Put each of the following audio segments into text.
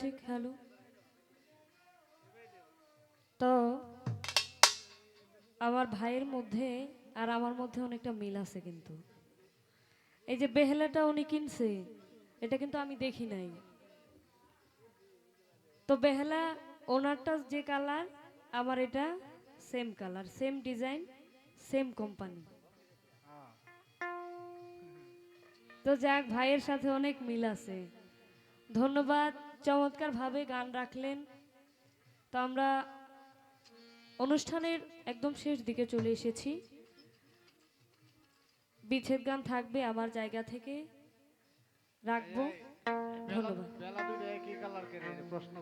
Check hello তো আমার ভাইয়ের মধ্যে আর আমার মধ্যে অনেকটা মিল আছে কিন্তু। এই যে বেহেলাটা উনি কিনছে, এটা কিন্তু আমি দেখি নাই। তো বেহেলা ওনারটা যে কালার, আমার এটা same colour, same design, same company. তো যাক, ভাইয়ের সাথে অনেক মিল আছে। ধন্যবাদ। চমৎকার ভাবে গান রাখলেন তো আমরা অনুষ্ঠানের একদম শেষ দিকে চলে এসেছি বিচ্ছেদ গান থাকবে আমার জায়গা থেকে রাখব ধন্যবাদ প্রশ্ন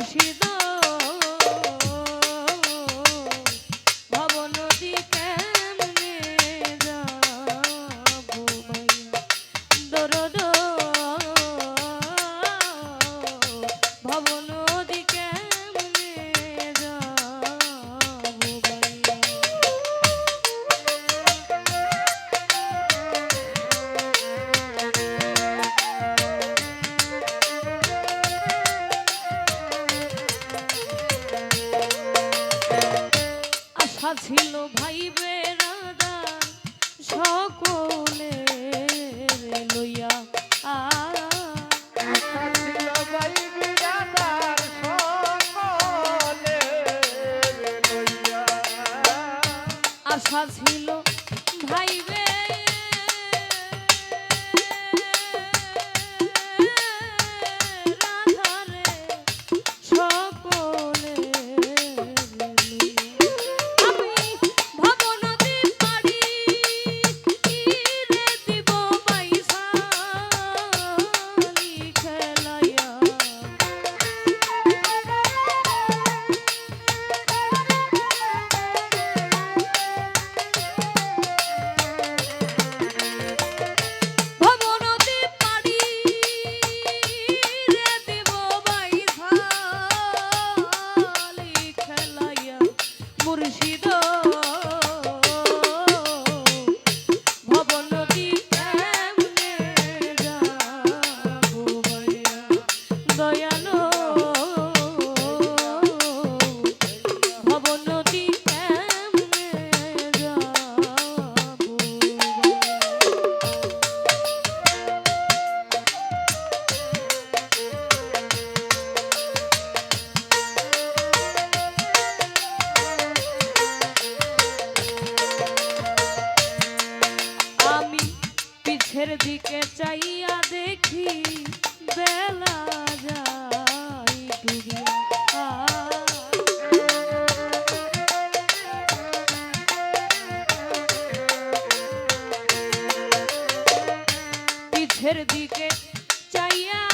মুর্শিদ ভবনদী মুখের দিকে চাইয়া